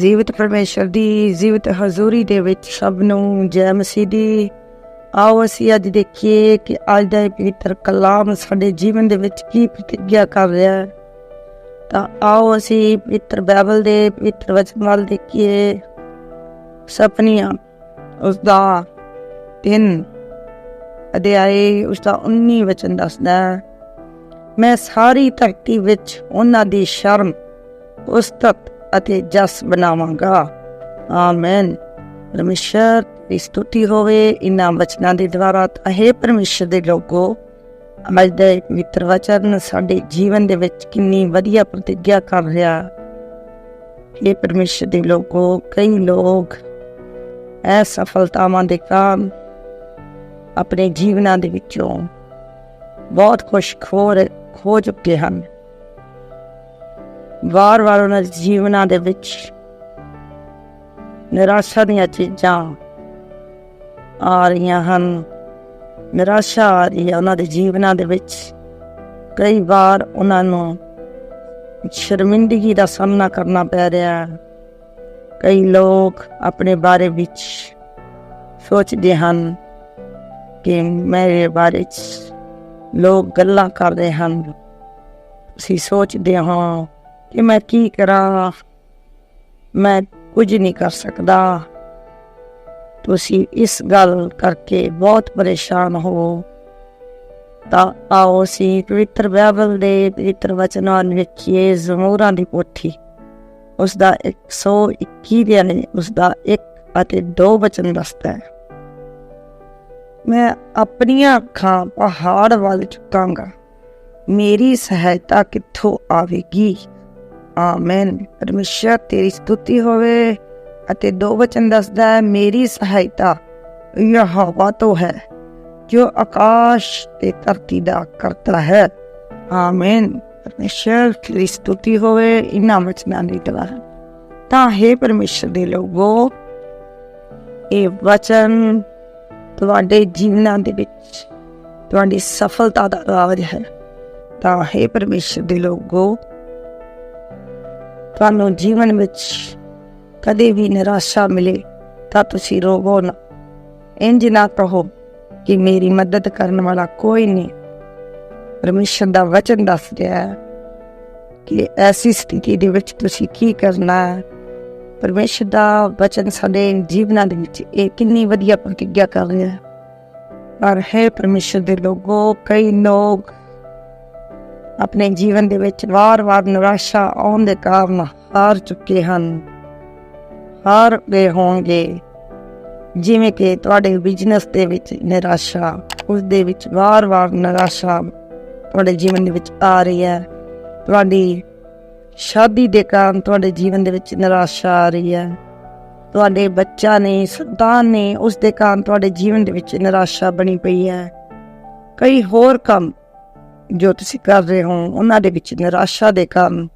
ਜੀਵਤ ਪਰਮੇਸ਼ਰ ਦੀ, ਜੀਵਤ ਹਜ਼ੂਰੀ ਦੇ ਵਿੱਚ ਸਭ ਨੂੰ ਜੈ ਮਸੀਹ ਦੀ। ਆਓ ਅਸੀਂ ਅੱਜ ਦੇਖੀਏ ਕਿ ਅੱਜ ਦਾ ਪਵਿੱਤਰ ਕਲਾਮ ਸਾਡੇ ਜੀਵਨ ਦੇ ਵਿੱਚ ਕੀ ਪ੍ਰਤੀਗਿਆ ਕਰ ਰਿਹਾ ਹੈ। ਤਾਂ ਆਓ ਅਸੀਂ ਪਵਿੱਤਰ ਬਾਈਬਲ ਦੇ ਪਵਿੱਤਰ ਵਚਨ ਵੱਲ ਦੇਖੀਏ। ਸਪਨੀਆਂ, ਉਸ ਦਾ ਤਿੰਨ ਅਧਿਆਇ ਉਸ ਦਾ 19 ਵਚਨ ਦੱਸਦਾ ਹੈ, ਮੈਂ ਸਾਰੀ ਧਰਤੀ ਵਿੱਚ ਉਹਨਾਂ ਦੀ ਸ਼ਰਮ ਉਸਤਤ ਅਤੇ ਜਸ ਬਣਾਵਾਂਗਾ। ਆਮੇਨ। ਪਰਮੇਸ਼ਰ, ਦੀ ਸਤੁਤੀ ਹੋਵੇ। ਇਨਾਂ ਵਚਨਾਂ ਦੇ ਦੁਆਰਾ ਤਾਂ ਪਰਮੇਸ਼ਰ ਦੇ ਲੋਕੋ, ਅੱਜ ਦੇ ਮਿੱਤਰ ਵਚਨ ਸਾਡੇ ਜੀਵਨ ਦੇ ਵਿੱਚ ਕਿੰਨੀ ਵਧੀਆ ਪ੍ਰਤੀਗਿਆ ਕਰ ਰਿਹਾ। ਇਹ ਪਰਮੇਸ਼ਰ ਦੇ ਲੋਕੋ, ਕਈ ਲੋਕ ਐ ਸਫਲਤਾਵਾਂ ਦੇ ਕੰਮ ਆਪਣੇ ਜੀਵਨਾਂ ਦੇ ਵਿੱਚੋਂ ਬਹੁਤ ਕੁਝ ਖੋ ਰਹੇ- ਖੋ ਚੁੱਕੇ ਹਨ। ਵਾਰ-ਵਾਰ ਉਹਨਾਂ ਦੇ ਜੀਵਨਾਂ ਦੇ ਵਿੱਚ ਨਿਰਾਸ਼ਾ ਦੀਆਂ ਚੀਜ਼ਾਂ ਆ ਰਹੀਆਂ ਹਨ। ਨਿਰਾਸ਼ਾ ਆ ਰਹੀ ਹੈ ਉਹਨਾਂ ਦੇ ਜੀਵਨਾਂ ਦੇ ਵਿੱਚ। ਕਈ ਵਾਰ ਉਹਨਾਂ ਨੂੰ ਸ਼ਰਮਿੰਦਗੀ ਦਾ ਸਾਹਮਣਾ ਕਰਨਾ ਪੈ ਰਿਹਾ ਹੈ। ਕਈ ਲੋਕ ਆਪਣੇ ਬਾਰੇ ਵਿੱਚ ਸੋਚਦੇ ਹਨ ਕਿ ਮੇਰੇ ਬਾਰੇ ਚ ਲੋਕ ਗੱਲਾਂ ਕਰਦੇ ਹਨ। ਅਸੀਂ ਸੋਚਦੇ ਹਾਂ ਕਿ ਮੈਂ ਕੀ ਕਰਾਂ? ਮੈਂ ਕੁਝ ਨਹੀਂ ਕਰ ਸਕਦਾ। ਤੁਸੀਂ ਇਸ ਗੱਲ ਕਰਕੇ ਬਹੁਤ ਪਰੇਸ਼ਾਨ ਹੋ। ਤਾਂ ਆਓ ਅਸੀਂ ਪਵਿੱਤਰ ਬਾਈਬਲ ਦੇ ਪਵਿੱਤਰ ਵਚਨਾਂ ਨੂੰ ਵੇਖੀਏ, ਜ਼ਮੂਰਾਂ ਦੀ ਪੋਥੀ ਉਸ ਦਾ 121 ਦੇ ਨੇ ਉਸ ਦਾ 1 ਅਤੇ 2 ਵਚਨ ਦੱਸਦਾ ਹੈ। ਮੈਂ ਆਪਣੀਆਂ ਅੱਖਾਂ ਪਹਾੜ ਵੱਲ ਚੁੱਕਾਂਗਾ ਮੇਰੀ ਸਹਾਇਤਾ ਕਿੱਥੋਂ ਆਵੇਗੀ? ਆਮੇਨ। ਪਰਮੇਸ਼ਰ, ਤੇਰੀ ਸਤੁਤੀ ਹੋਵੇ ਅਤੇ ਦੋ ਵਚਨ ਦੱਸਦਾ ਹੈ, ਮੇਰੀ ਸਹਾਇਤਾ ਯਹੋਵਾ ਤੋਂ ਹੈ, ਜੋ ਆਕਾਸ਼ ਤੇ ਧਰਤੀ ਦਾ ਕਰਤਾ ਹੈ। ਆਮੇਨ। ਪਰਮੇਸ਼ਰ, ਤੇਰੀ ਸਤੁਤੀ ਹੋਵੇ ਇਨਾਂ ਵਚਨਾਂ ਦੀ ਦੁਆਰਾ। ਤਾਂ ਹੈ ਪਰਮੇਸ਼ਰ ਦੇ ਲੋਗੋ, ਇਹ ਵਚਨ ਤੁਹਾਡੇ ਜੀਵਨਾਂ ਦੇ ਵਿੱਚ, ਤੁਹਾਡੀ ਸਫਲਤਾ ਦਾ ਰਾਜ ਹੈ। ਤਾਂ ਹੈ ਪਰਮੇਸ਼ਰ ਦੇ ਲੋਗੋ ਤੁਹਾਨੂੰ ਜੀਵਨ ਵਿੱਚ ਕਦੇ ਵੀ ਨਿਰਾਸ਼ਾ ਮਿਲੇ ਤਾਂ ਤੁਸੀਂ ਰੋਵੋ ਨਾ। ਇੰਜ ਨਾ ਕਹੋ ਕਿ ਮੇਰੀ ਮਦਦ ਕਰਨ ਵਾਲਾ ਕੋਈ ਨਹੀਂ। ਪਰਮੇਸ਼ਰ ਦਾ ਵਚਨ ਦੱਸ ਰਿਹਾ ਹੈ ਕਿ ਐਸੀ ਸਥਿਤੀ ਦੇ ਵਿੱਚ ਤੁਸੀਂ ਕੀ ਕਰਨਾ ਹੈ? ਪਰਮੇਸ਼ਰ ਦਾ ਵਚਨ ਸਾਡੇ ਜੀਵਨਾਂ ਦੇ ਵਿੱਚ ਇਹ ਕਿੰਨੀ ਵਧੀਆ ਪ੍ਰਤੀਗਿਆ ਕਰ ਰਿਹਾ ਹੈ। ਪਰ ਹੈ ਪਰਮੇਸ਼ਰ ਦੇ ਲੋਗੋ ਕਈ ਲੋਕ ਆਪਣੇ ਜੀਵਨ ਦੇ ਵਿੱਚ ਵਾਰ-ਵਾਰ ਨਿਰਾਸ਼ਾ ਆਉਣ ਦੇ ਕਾਰਨ ਹਾਰ ਚੁੱਕੇ ਹਨ। ਹਾਰ ਗਏ ਹੋਣਗੇ। ਜਿਵੇਂ ਕਿ ਤੁਹਾਡੇ ਬਿਜ਼ਨਸ ਦੇ ਵਿੱਚ ਨਿਰਾਸ਼ਾ ਉਸ ਦੇ ਵਿੱਚ ਵਾਰ-ਵਾਰ ਨਿਰਾਸ਼ਾ ਤੁਹਾਡੇ ਜੀਵਨ ਦੇ ਵਿੱਚ ਆ ਰਹੀ ਹੈ। ਤੁਹਾਡੀ ਸ਼ਾਦੀ ਦੇ ਕਾਰਨ ਤੁਹਾਡੇ ਜੀਵਨ ਦੇ ਵਿੱਚ ਨਿਰਾਸ਼ਾ ਆ ਰਹੀ ਹੈ। ਤੁਹਾਡੇ ਬੱਚਾ ਨੇ ਸੰਤਾਨ ਨੇ ਉਸ ਦੇ ਕਾਰਨ ਤੁਹਾਡੇ ਜੀਵਨ ਦੇ ਵਿੱਚ ਨਿਰਾਸ਼ਾ ਬਣੀ ਪਈ ਹੈ। ਕਈ ਹੋਰ ਕੰਮ ਜੋ ਤੁਸੀਂ ਕਰ ਰਹੇ ਹੋ, ਉਹਨਾਂ ਦੇ ਵਿੱਚ ਨਿਰਾਸ਼ਾ ਦੇ ਕਾਰਨ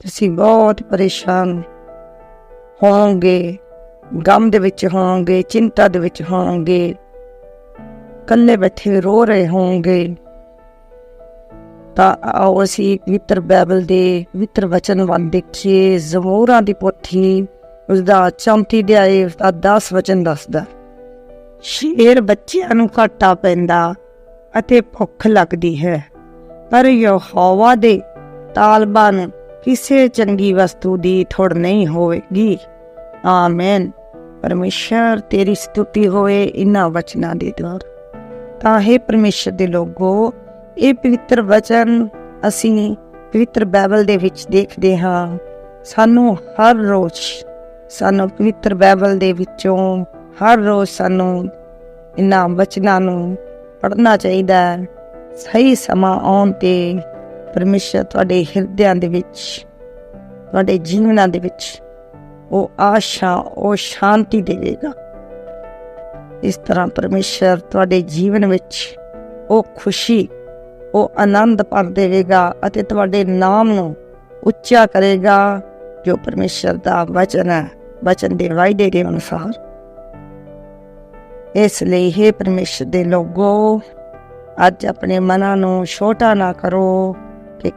ਤੁਸੀਂ ਬਹੁਤ ਪਰੇਸ਼ਾਨ ਹੋਵੋਗੇ, ਗਮ ਦੇ ਵਿੱਚ ਹੋਵੋਗੇ, ਚਿੰਤਾ ਦੇ ਵਿੱਚ ਹੋਵੋਗੇ ਕੱਲੇ ਬੈਠੇ ਰੋ ਰਹੇ ਹੋਵੋਗੇ। ਤਾਂ ਆਓ ਅਸੀਂ ਪਵਿੱਤਰ ਬਾਈਬਲ ਦੇ ਪਵਿੱਤਰ ਵਚਨ ਵੱਲ ਦੇਖੀਏ। ਜ਼ਮੂਰਾਂ ਦੀ ਪੋਥੀ ਉਸ ਦਾ 34 ਅਧਿਆਏ ਉਸ ਦਾ 10 ਵਚਨ ਦੱਸਦਾ ਸ਼ੇਰ ਬੱਚਿਆਂ ਨੂੰ ਘਾਟਾ ਪੈਂਦਾ ਅਤੇ ਭੁੱਖ ਲੱਗਦੀ ਹੈ। ਪਰ ਯਹੋਵਾ ਦੇ ਤਾਲਬਾਂ ਨੂੰ ਕਿਸੇ ਚੰਗੀ ਵਸਤੂ ਦੀ ਥੋੜ ਨਹੀਂ ਹੋਵੇਗੀ। ਆਮੇਨ। ਪਰਮੇਸ਼ਰ, ਤੇਰੀ ਸਤੁਤੀ ਹੋਵੇ ਇਨਾਂ ਵਚਨਾਂ ਦੇ ਦੁਆਰਾ। ਤਾਂ ਹੈ ਪਰਮੇਸ਼ਰ ਦੇ ਲੋਗੋ, ਇਹ ਪਵਿੱਤਰ ਵਚਨ ਅਸੀਂ ਪਵਿੱਤਰ ਬਾਈਬਲ ਦੇ ਵਿੱਚ ਦੇਖਦੇ ਹਾਂ। ਸਾਨੂੰ ਹਰ ਰੋਜ਼, ਸਾਨੂੰ ਪਵਿੱਤਰ ਬਾਈਬਲ ਦੇ ਵਿੱਚੋਂ ਹਰ ਰੋਜ਼ ਸਾਨੂੰ ਇਨਾਂ ਵਚਨਾਂ ਨੂੰ ਪੜ੍ਹਨਾ ਚਾਹੀਦਾ ਹੈ। ਸਹੀ ਸਮਾਂ ਆਉਣ ਤੇ ਪਰਮੇਸ਼ਰ ਤੁਹਾਡੇ ਹਿਰਦਿਆਂ ਦੇ ਵਿੱਚ, ਤੁਹਾਡੇ ਜੀਵਨਾਂ ਦੇ ਵਿੱਚ ਉਹ ਆਸ਼ਾ, ਉਹ ਸ਼ਾਂਤੀ ਦੇਵੇਗਾ। ਇਸ ਤਰ੍ਹਾਂ ਪਰਮੇਸ਼ਰ ਤੁਹਾਡੇ ਜੀਵਨ ਵਿੱਚ ਉਹ ਖੁਸ਼ੀ, ਉਹ ਆਨੰਦ ਭਰ ਦੇਵੇਗਾ ਅਤੇ ਤੁਹਾਡੇ ਨਾਮ ਨੂੰ ਉੱਚਾ ਕਰੇਗਾ, ਜੋ ਪਰਮੇਸ਼ਰ ਦਾ ਵਚਨ ਹੈ, ਵਚਨ ਦੇ ਵਾਅਦੇ ਦੇ ਅਨੁਸਾਰ। ਇਸ ਲਈ ਹੈ ਪਰਮੇਸ਼ਰ ਦੇ ਲੋਗੋ ਅੱਜ ਆਪਣੇ ਮਨਾਂ ਨੂੰ ਛੋਟਾ ਨਾ ਕਰੋ ਕਿ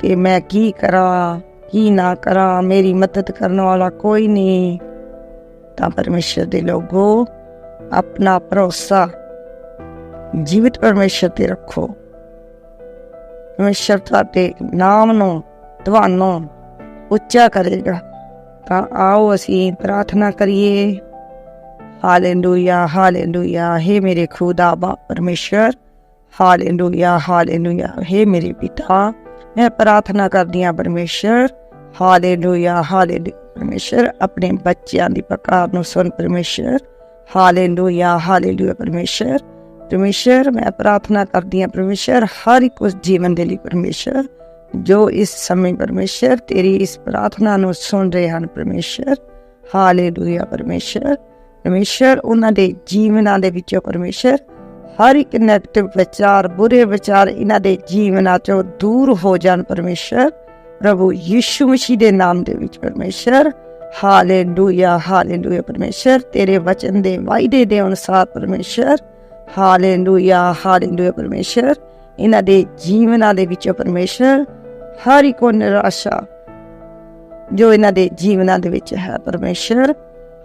ਕਿ ਮੈਂ ਕੀ ਕਰਾਂ, ਕੀ ਨਾ ਕਰਾਂ, ਮੇਰੀ ਮਦਦ ਕਰਨ ਵਾਲਾ ਕੋਈ ਨਹੀਂ। ਤਾਂ ਪਰਮੇਸ਼ਰ ਦੇ ਲੋਗੋ, ਆਪਣਾ ਭਰੋਸਾ ਜੀਵਿਤ ਪਰਮੇਸ਼ਰ ਤੇ ਰੱਖੋ। ਪਰਮੇਸ਼ਰ ਤੁਹਾਡੇ ਨਾਮ ਨੂੰ, ਤੁਹਾਨੂੰ ਉੱਚਾ ਕਰੇਗਾ। ਤਾਂ ਆਓ ਅਸੀਂ ਪ੍ਰਾਰਥਨਾ ਕਰੀਏ। Hallelujah hallelujah. हे ਮੇਰੇ ਖੁਦਾ ਬਾ ਪਰਮੇਸ਼ਰ। ਹਾਲੇਲੂਇਆ ਹਾਲੇਲੂਇਆ हे ਮੇਰੇ ਪਿਤਾ ਮੈਂ ਪ੍ਰਾਰਥਨਾ ਕਰਦੀ ਹਾਂ ਪਰਮੇਸ਼ਰ ਹਾਲੇਲੂਇਆ ਹਾਲੇਲੂਇਆ ਪਰਮੇਸ਼ਰ ਆਪਣੇ ਬੱਚਿਆਂ ਦੀ ਪੁਕਾਰ ਨੂੰ ਸੁਣ ਪਰਮੇਸ਼ਰ ਹਾਲੇਲੂਇਆ ਹਾਲੇਲੂਇਆ ਪਰਮੇਸ਼ਰ ਪਰਮੇਸ਼ਰ ਮੈਂ ਪ੍ਰਾਰਥਨਾ ਕਰਦੀ ਹਾਂ ਪਰਮੇਸ਼ਰ ਹਰ ਇੱਕ ਉਸ ਜੀਵਨ ਦੇ ਲਈ ਪਰਮੇਸ਼ਰ ਜੋ ਇਸ ਸਮੇਂ ਪਰਮੇਸ਼ਰ ਤੇਰੀ ਇਸ ਪ੍ਰਾਰਥਨਾ ਨੂੰ ਸੁਣ ਰਹੇ ਹਨ ਪਰਮੇਸ਼ਰ ਹਾਲੇਲੂਇਆ ਪਰਮੇਸ਼ਰ ਪਰਮੇਸ਼ਰ ਉਹਨਾਂ ਦੇ ਜੀਵਨਾਂ ਦੇ ਵਿੱਚੋਂ ਪਰਮੇਸ਼ਰ ਹਰ ਇੱਕ ਨੈਗੇਟਿਵ ਵਿਚਾਰ, ਬੁਰੇ ਵਿਚਾਰ ਇਹਨਾਂ ਦੇ ਜੀਵਨਾਂ ਚੋਂ ਦੂਰ ਹੋ ਜਾਣ ਪਰਮੇਸ਼ਰ। ਪ੍ਰਭੂ ਯਿਸੂ ਮਸੀਹ ਦੇ ਨਾਮ ਦੇ ਵਿੱਚ ਪਰਮੇਸ਼ਰ। ਹਾਲੇਲੂਇਆ ਹਾਲੇਲੂਇਆ ਪਰਮੇਸ਼ਰ। ਤੇਰੇ ਵਚਨ ਦੇ ਵਾਅਦੇ ਦੇ ਅਨੁਸਾਰ ਪਰਮੇਸ਼ਰ। ਹਾਲੇਲੂਇਆ ਹਾਲੇਲੂਇਆ ਪਰਮੇਸ਼ਰ। ਇਹਨਾਂ ਦੇ ਜੀਵਨਾਂ ਦੇ ਵਿੱਚ ਪਰਮੇਸ਼ਰ। ਹਰ ਇੱਕ ਨਿਰਾਸ਼ਾ ਜੋ ਇਹਨਾਂ ਦੇ ਜੀਵਨਾਂ ਦੇ ਵਿੱਚ ਹੈ ਪਰਮੇਸ਼ਰ।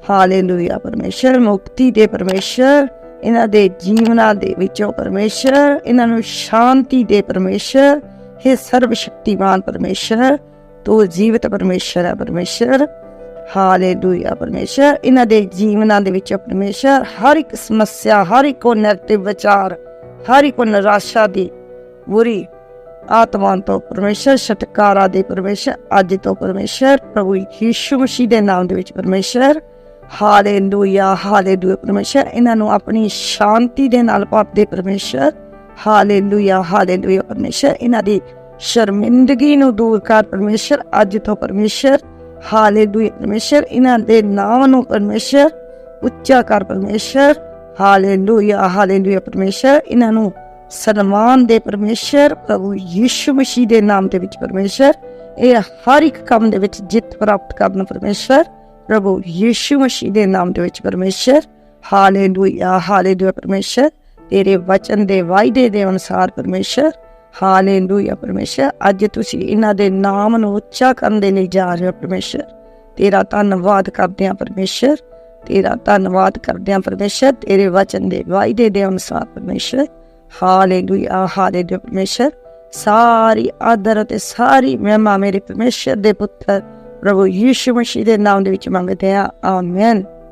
ਹਾਲੇਲੂਇਆ ਪਰਮੇਸ਼ਰ। ਮੁਕਤੀ ਦੇ ਪਰਮੇਸ਼ਰ। ਇਹਨਾਂ ਦੇ ਜੀਵਨਾਂ ਦੇ ਵਿੱਚੋਂ ਪਰਮੇਸ਼ਰ, ਇਹਨਾਂ ਨੂੰ ਸ਼ਾਂਤੀ ਦੇ ਪਰਮੇਸ਼ਰ हे ਸਰਵ ਸ਼ਕਤੀਮਾਨ ਪਰਮੇਸ਼ਰ, ਤੂੰ ਜੀਵਤ ਪਰਮੇਸ਼ਰ ਹੈ ਪਰਮੇਸ਼ਰ। ਹਾਲੇਲੂਇਆ ਪਰਮੇਸ਼ਰ, ਇਹਨਾਂ ਦੇ ਜੀਵਨਾਂ ਦੇ ਵਿੱਚ ਪਰਮੇਸ਼ਰ, ਹਰ ਇੱਕ ਸਮੱਸਿਆ, ਹਰ ਇੱਕ ਨੈਗੇਟਿਵ ਵਿਚਾਰ, ਹਰ ਇੱਕ ਨਿਰਾਸ਼ਾ ਦੀ ਬੁਰੀ ਆਤਮਾ ਤੋਂ ਪਰਮੇਸ਼ਰ, ਛਟਕਾਰਾ ਦੇ ਪਰਮੇਸ਼ਰ, ਅੱਜ ਤੋਂ ਪਰਮੇਸ਼ਰ, ਪ੍ਰਭੂ ਯੀਸ਼ੂ ਮਸੀਹ ਦੇ ਨਾਮ ਦੇ ਵਿੱਚ ਪਰਮੇਸ਼ਰ। ਹਾਲੇਲੂਇਆ ਹਾਲੇਲੂਇਆ ਪਰਮੇਸ਼ਰ ਇਹਨਾਂ ਨੂੰ ਆਪਣੀ ਸ਼ਾਂਤੀ ਦੇ ਨਾਲ ਭਰ ਦੇ ਪਰਮੇਸ਼ਰ ਹਾਲੇਲੂਇਆ ਹਾਲੇਲੂਇਆ ਪਰਮੇਸ਼ਰ ਇਹਨਾਂ ਦੀ ਸ਼ਰਮਿੰਦਗੀ ਨੂੰ ਦੂਰ ਕਰ ਪਰਮੇਸ਼ਰ ਅੱਜ ਤੋਂ ਪਰਮੇਸ਼ਰ ਹਾਲੇਲੂਇਆ ਪਰਮੇਸ਼ਰ ਇਹਨਾਂ ਦੇ ਨਾਮ ਨੂੰ ਪਰਮੇਸ਼ਰ ਉੱਚਾ ਕਰ ਪਰਮੇਸ਼ਰ ਹਾਲੇਲੂਇਆ ਹਾਲੇਲੂਇਆ ਪਰਮੇਸ਼ਰ ਇਹਨਾਂ ਨੂੰ ਸਨਮਾਨ ਦੇ ਪਰਮੇਸ਼ਰ ਪ੍ਰਭੂ ਯਿਸੂ ਮਸੀਹ ਦੇ ਨਾਮ ਦੇ ਵਿੱਚ ਪਰਮੇਸ਼ਰ ਇਹ ਹਰ ਇੱਕ ਕੰਮ ਦੇ ਵਿੱਚ ਜਿੱਤ ਪ੍ਰਾਪਤ ਕਰਨ ਪਰਮੇਸ਼ਰ ਪ੍ਰਭੂ ਯਿਸੂ ਮਸੀਹ ਦੇ ਨਾਮ ਦੇ ਵਿੱਚ ਪਰਮੇਸ਼ਰ ਹਾਲੇਲੂਇਆ ਹਾਲੇਲੂਇਆ ਪਰਮੇਸ਼ਰ ਤੇਰੇ ਵਚਨ ਦੇ ਵਾਅਦੇ ਦੇ ਅਨੁਸਾਰ ਪਰਮੇਸ਼ਰ ਹਾਲੇਲੂਇਆ ਪਰਮੇਸ਼ਰ ਅੱਜ ਤੁਸੀਂ ਇਹਨਾਂ ਦੇ ਨਾਮ ਨੂੰ ਉੱਚਾ ਕਰਨ ਦੇ ਲਈ ਜਾ ਰਹੇ ਹੋ ਪਰਮੇਸ਼ਰ ਤੇਰਾ ਧੰਨਵਾਦ ਕਰਦੇ ਹਾਂ ਪਰਮੇਸ਼ਰ ਤੇਰਾ ਧੰਨਵਾਦ ਕਰਦੇ ਹਾਂ ਪਰਮੇਸ਼ਰ ਤੇਰੇ ਵਚਨ ਦੇ ਵਾਅਦੇ ਦੇ ਅਨੁਸਾਰ ਪਰਮੇਸ਼ਰ ਹਾਲੇਲੂਇਆ ਹਾਲੇਲੂਇਆ ਪਰਮੇਸ਼ਰ ਸਾਰੀ ਆਦਰ ਅਤੇ ਸਾਰੀ ਮਹਿਮਾ ਮੇਰੇ ਪਰਮੇਸ਼ਰ ਦੇ ਪੁੱਤਰ ਪ੍ਰਭੂ ਯਿਸੂ ਮਸੀਹ ਦੇ ਨਾਮ ਦੇ ਵਿੱਚ ਮੰਗਦੇ ਹਾਂ ਆਮੇਨ